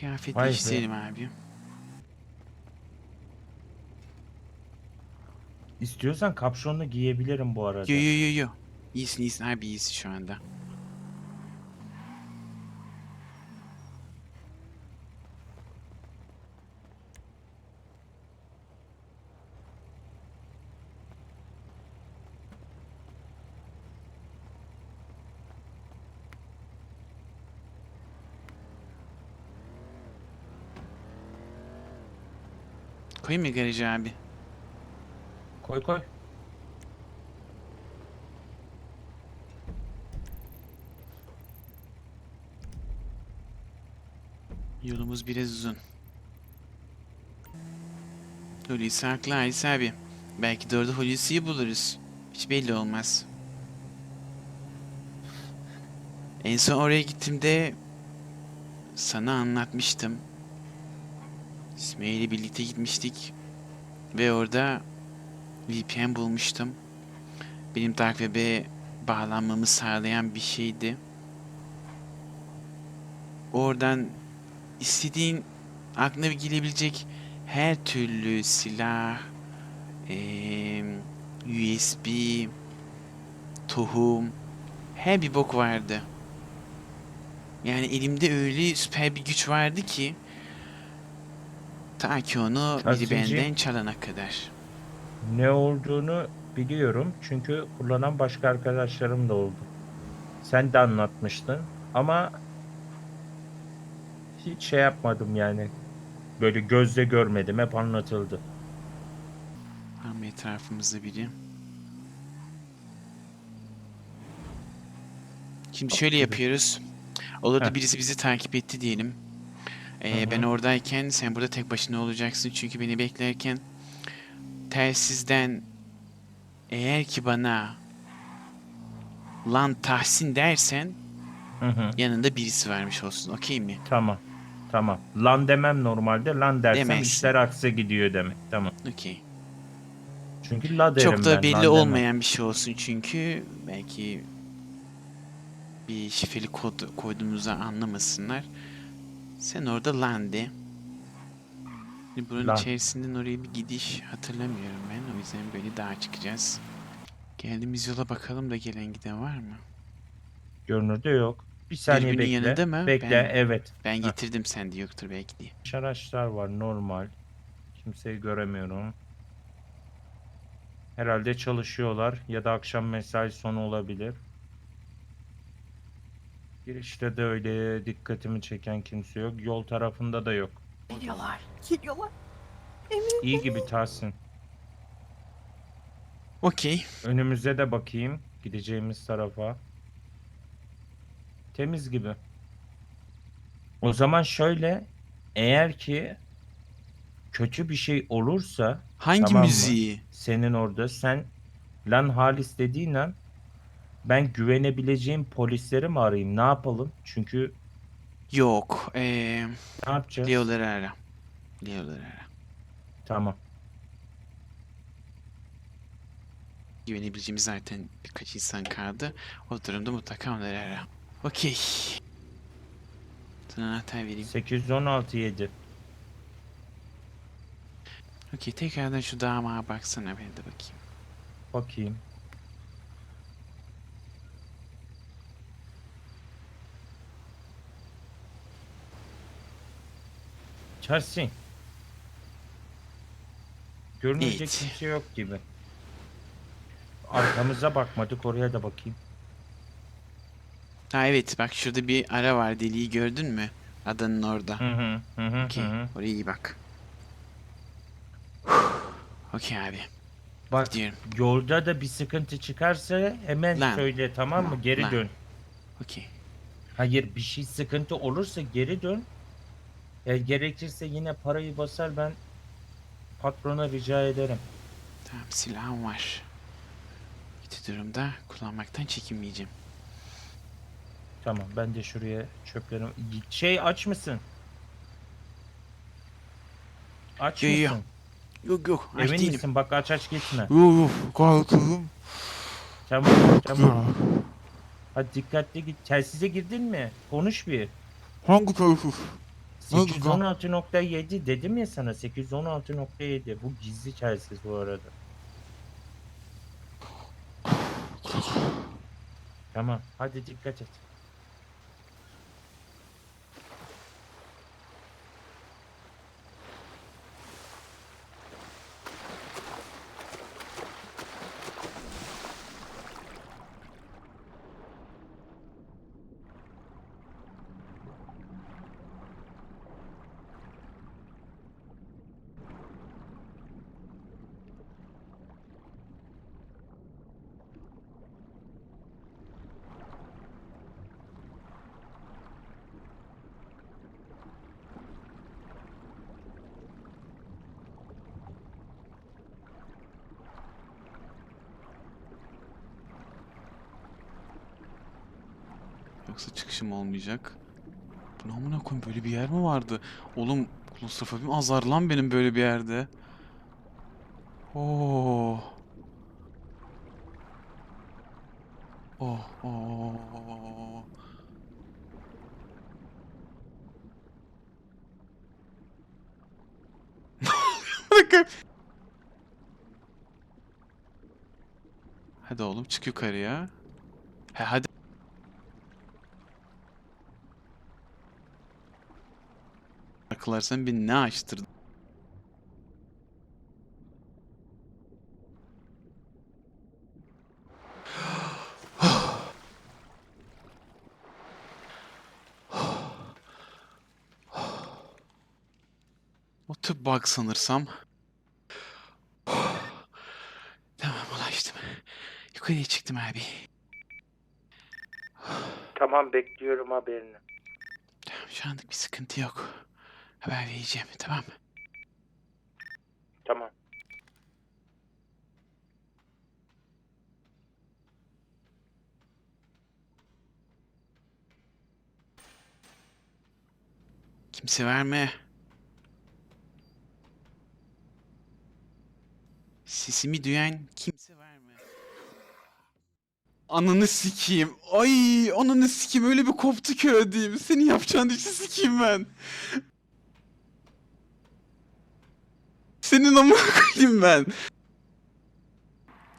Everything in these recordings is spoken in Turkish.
Kıyafet Vay abi. İstiyorsan kapşonlu giyebilirim bu arada. Yo yo yo yo. İyisin iyisin abi iyisin şu anda. Koyayım mı garaja abi? Koy koy. Yolumuz biraz uzun. Hulusi haklı Halis abi. Belki de orada Hulusi'yi buluruz. Hiç belli olmaz. En son oraya gittiğimde sana anlatmıştım. İsmail'le birlikte gitmiştik. Ve orada VPN bulmuştum. Benim Dark Web'e bağlanmamı sağlayan bir şeydi. Oradan istediğin aklına gelebilecek her türlü silah, eee, USB, tohum, her bir bok vardı. Yani elimde öyle süper bir güç vardı ki ta ki onu biri Taksici. benden çalana kadar. Ne olduğunu biliyorum çünkü kullanan başka arkadaşlarım da oldu. Sen de anlatmıştın ama hiç şey yapmadım yani. Böyle gözle görmedim hep anlatıldı. Ama etrafımızda biri. Şimdi şöyle yapıyoruz. Olur da Heh. birisi bizi takip etti diyelim. Ee, ben oradayken sen burada tek başına olacaksın. Çünkü beni beklerken telsizden eğer ki bana lan Tahsin dersen Hı hı. yanında birisi varmış olsun. Okey mi? Tamam. Tamam. Lan demem normalde. Lan dersem Demezsin. işler aksa gidiyor demek. Tamam. Okey. Çünkü la derim Çok da ben, lan belli demem. olmayan bir şey olsun çünkü belki bir şifreli kod koyduğumuzu anlamasınlar. Sen orada lan de. Şimdi Buranın Lan. içerisinden oraya bir gidiş hatırlamıyorum ben. O yüzden böyle dağa çıkacağız. Geldiğimiz yola bakalım da gelen giden var mı? Görünürde yok. Bir saniye Birbirinin bekle. yanında mı? Bekle Ben- evet. Ben getirdim sende yoktur belki diye. Araçlar var normal. Kimseyi göremiyorum. Herhalde çalışıyorlar ya da akşam mesai sonu olabilir. Girişte de öyle dikkatimi çeken kimse yok. Yol tarafında da yok. Geliyorlar. Geliyorlar. İyi gibi Tahsin. Okey. Önümüze de bakayım. Gideceğimiz tarafa. Temiz gibi. O zaman şöyle. Eğer ki kötü bir şey olursa Hangi Tamam mı? müziği? senin orada sen lan Halis dediğin an ben güvenebileceğim polisleri mi arayayım? Ne yapalım? Çünkü Yok. Eee... ne yapacağız? Leo'ları ara. Leo'ları ara. Tamam. güvenebileceğimiz zaten birkaç insan kaldı. O durumda mutlaka onları ara. Okey. Sana anahtar vereyim. 816 7. Okey tekrardan şu damağa baksana ben de bakayım. Bakayım. Tersin. Görünecek Evet. kimse yok gibi. Arkamıza bakmadık oraya da bakayım. Ha evet bak şurada bir ara var deliği gördün mü? Adanın orada. Hı hı hı hı. Okey hı hı. oraya iyi bak. Okey abi Bak gidiyorum. yolda da bir sıkıntı çıkarsa hemen Lan. söyle tamam mı? Geri Lan. dön. Okey. Hayır bir şey sıkıntı olursa geri dön. Ya gerekirse yine parayı basar ben patrona rica ederim. Tamam silahım var. Kötü durumda kullanmaktan çekinmeyeceğim. Tamam ben de şuraya çöplerimi... Şey aç mısın? Aç Yo, yo, mısın? Yok yok aç Emin değilim. misin? Bak aç aç gitme. Yok yok kalkayım. Tamam tamam. Hadi dikkatli git. Telsize girdin mi? Konuş bir. Hangi telsiz? Ne oldu lan? 816.7 dedim ya sana 816.7 bu gizli telsiz bu arada. Tamam hadi dikkat et. Yoksa çıkışım olmayacak. Bu ne amına koyayım böyle bir yer mi vardı? Oğlum klostrofobim azar lan benim böyle bir yerde. Oo. Oh, oh. Bakın. Hadi oğlum çık yukarıya. He hadi. Akılarsan beni ne açtırdın? O tüp bug sanırsam. Tamam ulaştım. Yukarıya çıktım abi. Tamam bekliyorum haberini. Tamam şu anlık bir sıkıntı yok. Haber vereceğim tamam mı? Tamam. Kimse verme. Sesimi duyan kimse verme. Ananı sikeyim. Ay ananı sikeyim öyle bir koptu ki ödeyim. Senin yapacağın işi sikeyim ben. Senin amına koyayım ben.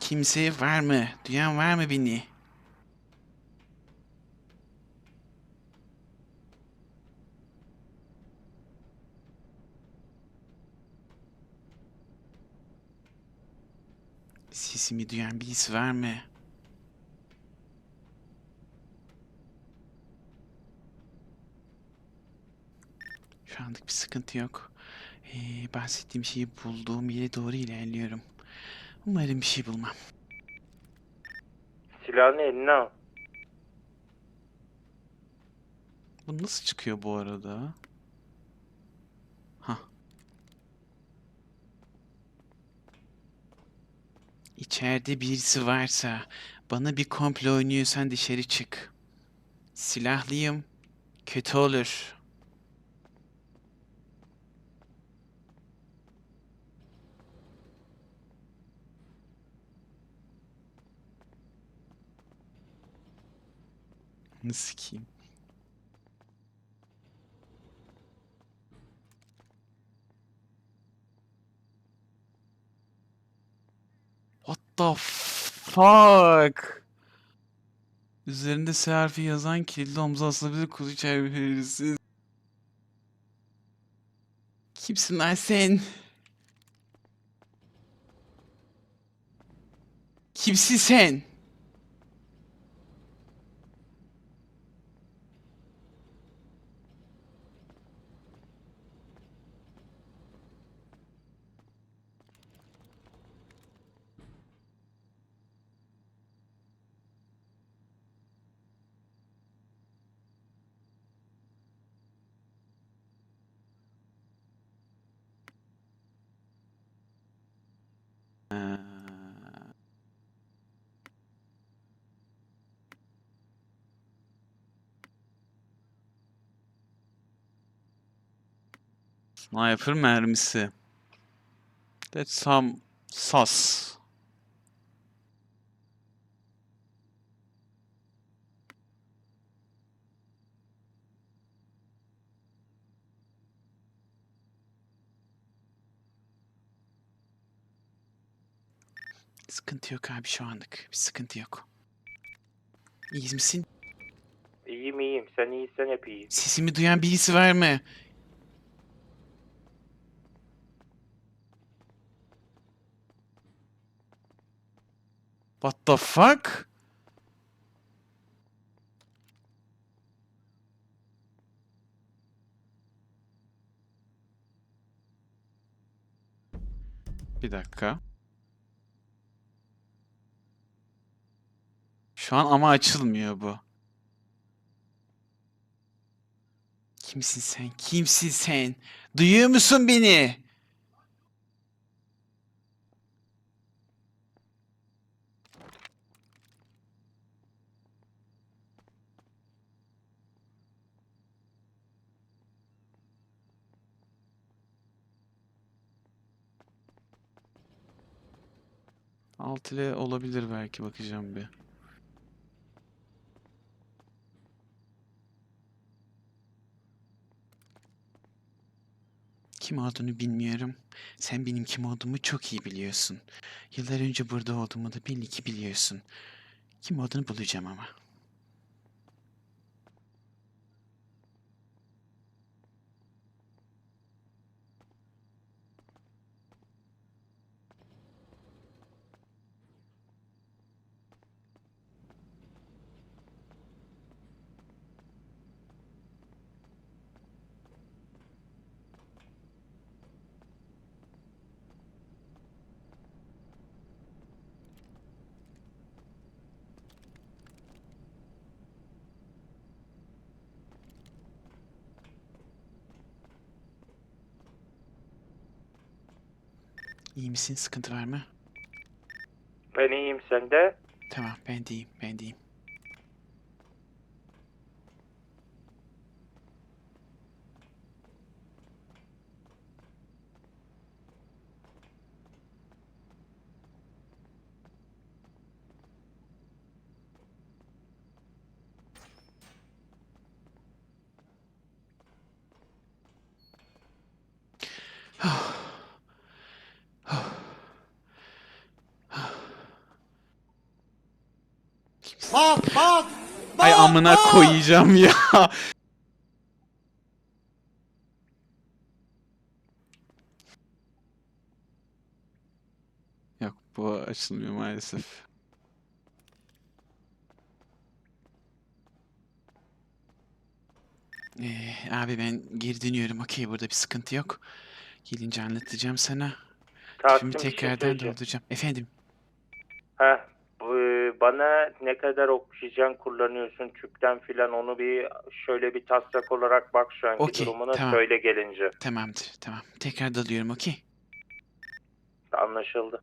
Kimseye verme. Duyan verme beni. Sesimi duyan birisi verme. Şu anlık bir sıkıntı yok. Ee, bahsettiğim şeyi bulduğum yere doğru ilerliyorum. Umarım bir şey bulmam. Silahını eline al. Bu nasıl çıkıyor bu arada? Ha. İçeride birisi varsa, bana bir komplo oynuyorsan dışarı çık. Silahlıyım. Kötü olur. Ne sikeyim? What the fuck? Üzerinde S harfi yazan kilitli omza asılabilir kuzu içerisi. Kimsin lan sen? Kimsin sen? Sniper mermisi. That's some sas. Sıkıntı yok abi şu anlık. Bir sıkıntı yok. İyi misin? İyiyim iyiyim. Sen iyiysen hep iyiyim. Sesimi duyan birisi var mı? What the fuck? Bir dakika. Şu an ama açılmıyor bu. Kimsin sen? Kimsin sen? Duyuyor musun beni? Alt ile olabilir belki bakacağım bir. Kim olduğunu bilmiyorum. Sen benim kim olduğumu çok iyi biliyorsun. Yıllar önce burada olduğumu da belli ki biliyorsun. Kim olduğunu bulacağım ama. İyi misin? Sıkıntı var mı? Ben iyiyim sen de. Tamam ben deyim ben deyim. Bak bak. Ay amına koyacağım ya. Yok bu açılmıyor maalesef. Ee, abi ben geri dönüyorum. Okey burada bir sıkıntı yok. Gelince anlatacağım sana. Şimdi şey tekrardan dolduracağım. Efendim Heh, bana ne kadar oksijen kullanıyorsun tüpten filan onu bir şöyle bir taslak olarak bak şu anki Okey, durumuna tamam. söyle gelince. tamamdır tamam. Tekrar dalıyorum okey. Anlaşıldı.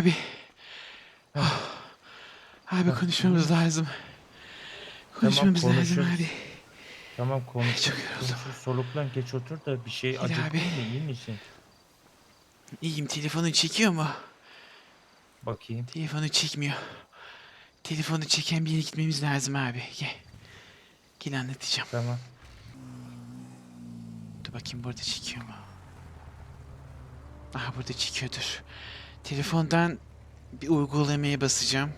Abi. Abi konuşmamız lazım. Konuşmamız lazım konuşuruz. abi. Tamam konuş. Çok yoruldum. Soluklan geç otur da bir şey acıktın abi. mı iyi misin? İyiyim telefonun çekiyor mu? Bakayım. Telefonu çekmiyor. Telefonu çeken bir yere gitmemiz lazım abi. Gel. Gel anlatacağım. Tamam. Dur bakayım burada çekiyor mu? Aha burada çekiyordur. Telefondan bir uygulamaya basacağım.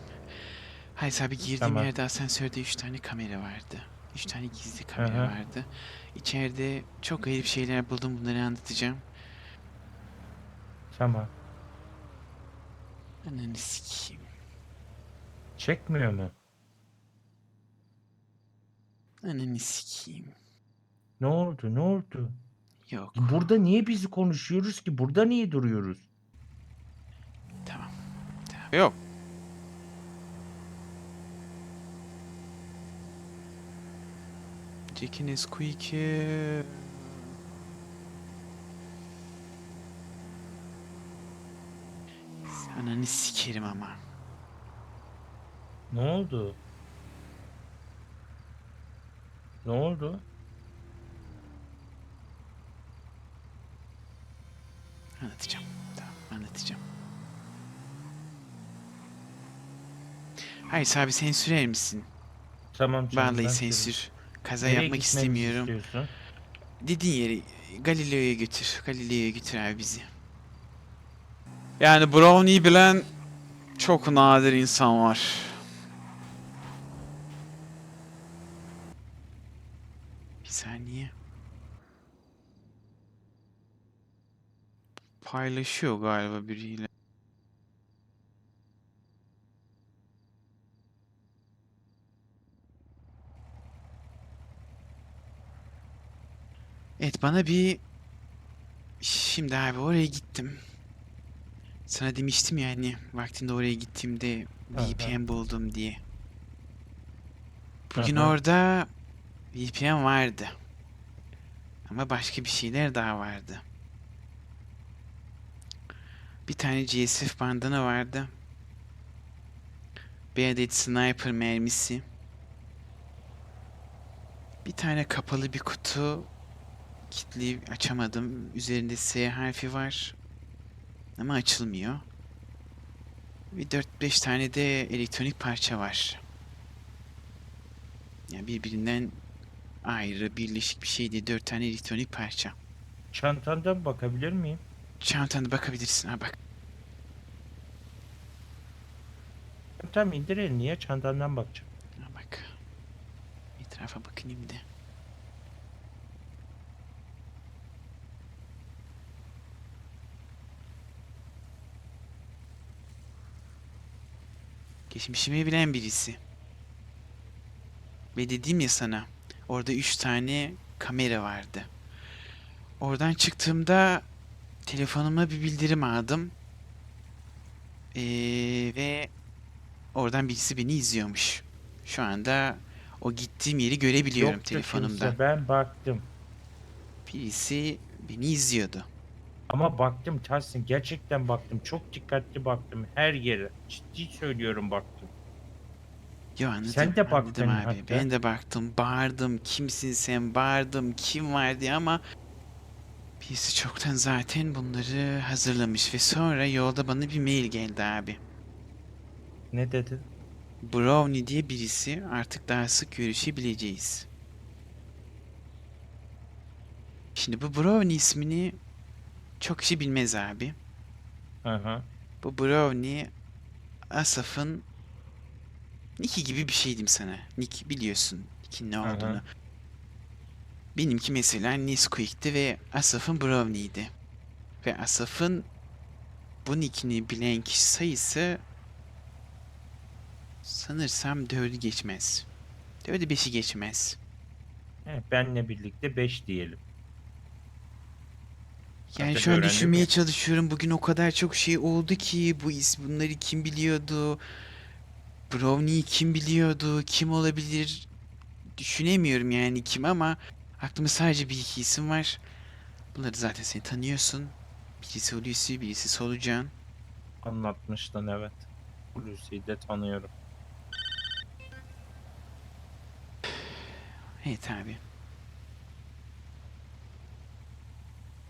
Hayır abi girdiğim Tamam. yerde asansörde 3 tane kamera vardı. 3 tane gizli kamera hı. vardı. İçeride çok garip şeyler buldum bunları anlatacağım. Tamam. Ananı sikeyim. Çekmiyor mu? Ananı sikeyim. Ne oldu? Ne oldu? Yok. Burada niye bizi konuşuyoruz ki? Burada niye duruyoruz? Tamam. tamam. Yok. Jackie Squeaky... Ananı sikerim ama. Ne oldu? Ne oldu? Anlatacağım. Tamam anlatacağım. Hayır abi sen sürer misin? Tamam canım. ben Vallahi sen süreyim. sür. Kaza Nereye yapmak gitmemizi istemiyorum. istiyorsun? Dediğin yeri Galileo'ya götür. Galileo'ya götür abi bizi. Yani Brownie'yi bilen çok nadir insan var. Bir saniye. Paylaşıyor galiba biriyle. Evet bana bir... Şimdi abi oraya gittim. Sana demiştim ya hani vaktinde oraya gittiğimde. VPN buldum diye. Bugün Aha. orada VPN vardı. Ama başka bir şeyler daha vardı. Bir tane GSF bandana vardı. Bir adet sniper mermisi. Bir tane kapalı bir kutu kilitli açamadım. Üzerinde S harfi var. Ama açılmıyor. Bir 4-5 tane de elektronik parça var. Yani birbirinden ayrı, birleşik bir şey değil. 4 tane elektronik parça. Çantandan bakabilir miyim? Çantana bakabilirsin. Ha bak. Tamam indir elini ya çantandan bakacağım. Ha bak. Etrafa bakayım bir de. Geçmişimi bilen birisi. Ve dedim ya sana, orada üç tane kamera vardı. Oradan çıktığımda telefonuma bir bildirim aldım. Ee, ve oradan birisi beni izliyormuş. Şu anda o gittiğim yeri görebiliyorum Yoktu telefonumda. ben baktım. Birisi beni izliyordu. Ama baktım Tahsin gerçekten baktım. Çok dikkatli baktım her yere. Ciddi söylüyorum baktım. Yo anladım. Sen de baktın abi. hatta. Ben de baktım. Bağırdım. Kimsin sen? Bağırdım. Kim var diye ama birisi çoktan zaten bunları hazırlamış ve sonra yolda bana bir mail geldi abi. Ne dedi? Brownie diye birisi artık daha sık görüşebileceğiz. Şimdi bu Brownie ismini çok kişi bilmez abi. Hı hı. Bu Brownie Asaf'ın Nick'i gibi bir şeydim sana. Nick biliyorsun Nick'in ne Hı hı. olduğunu. Benimki mesela Nesquik'ti ve Asaf'ın Brownie'ydi. Ve Asaf'ın bu nickini bilen kişi sayısı sanırsam dördü geçmez. Dördü beşi geçmez. He, benle birlikte 5 diyelim. Yani Zaten şu an öğrendim düşünmeye ya. çalışıyorum. Bugün o kadar çok şey oldu ki bu is bunları kim biliyordu? Brownie'yi kim biliyordu? Kim olabilir? Düşünemiyorum yani kim ama aklımda sadece bir iki isim var. Bunları zaten sen tanıyorsun. Birisi Hulusi, birisi Solucan. Anlatmıştın evet. Hulusi'yi de tanıyorum. Evet abi.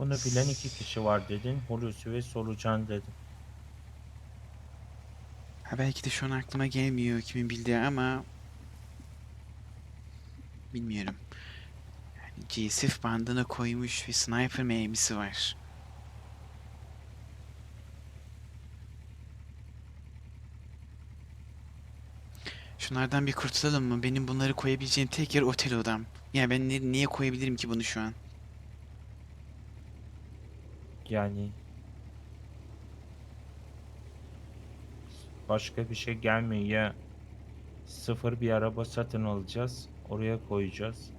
Bunu bilen iki kişi var dedin. Hulusi ve Solucan dedin. Ha belki de şu an aklıma gelmiyor kimin bildiği ama bilmiyorum. Yani GSF bandına koymuş ve sniper mermisi var. Şunlardan bir kurtulalım mı? Benim bunları koyabileceğim tek yer otel odam. Yani ben ne- niye koyabilirim ki bunu şu an? Yani başka bir şey gelmiyor ya. Sıfır bir araba satın alacağız. Oraya koyacağız.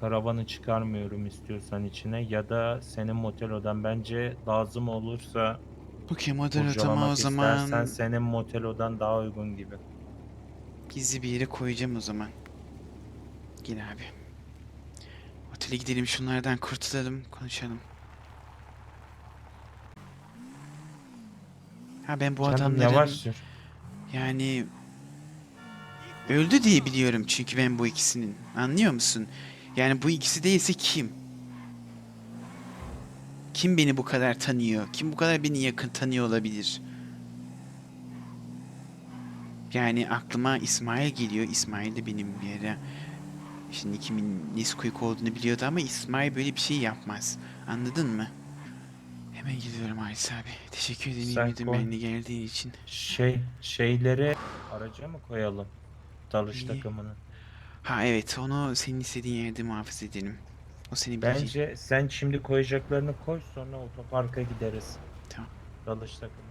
Karavanı çıkarmıyorum istiyorsan içine ya da senin motel odan bence lazım olursa Okey model odama kurcalamak o zaman istersen senin motel odan daha uygun gibi. gizli bir yere koyacağım o zaman. Gel abi. Otele gidelim şunlardan kurtulalım konuşalım. Ha ben bu Canım adamların yavaş sür. yani öldü diye biliyorum çünkü ben bu ikisinin. Anlıyor musun? Yani bu ikisi değilse kim? Kim beni bu kadar tanıyor? Kim bu kadar beni yakın tanıyor olabilir? Yani aklıma İsmail geliyor. İsmail de benim bir ara şimdi kimin Nesquik olduğunu biliyordu ama İsmail böyle bir şey yapmaz. Anladın mı? Hemen gidiyorum Halis abi. Teşekkür ederim Sen koy. benimle geldiğin için. Şey şeyleri araca mı koyalım? Dalış Niye? takımını. Ha evet onu senin istediğin yerde muhafaza edelim. O senin bileceğin. Bence sen şimdi koyacaklarını koy sonra otoparka gideriz. Tamam. Dalış takımı.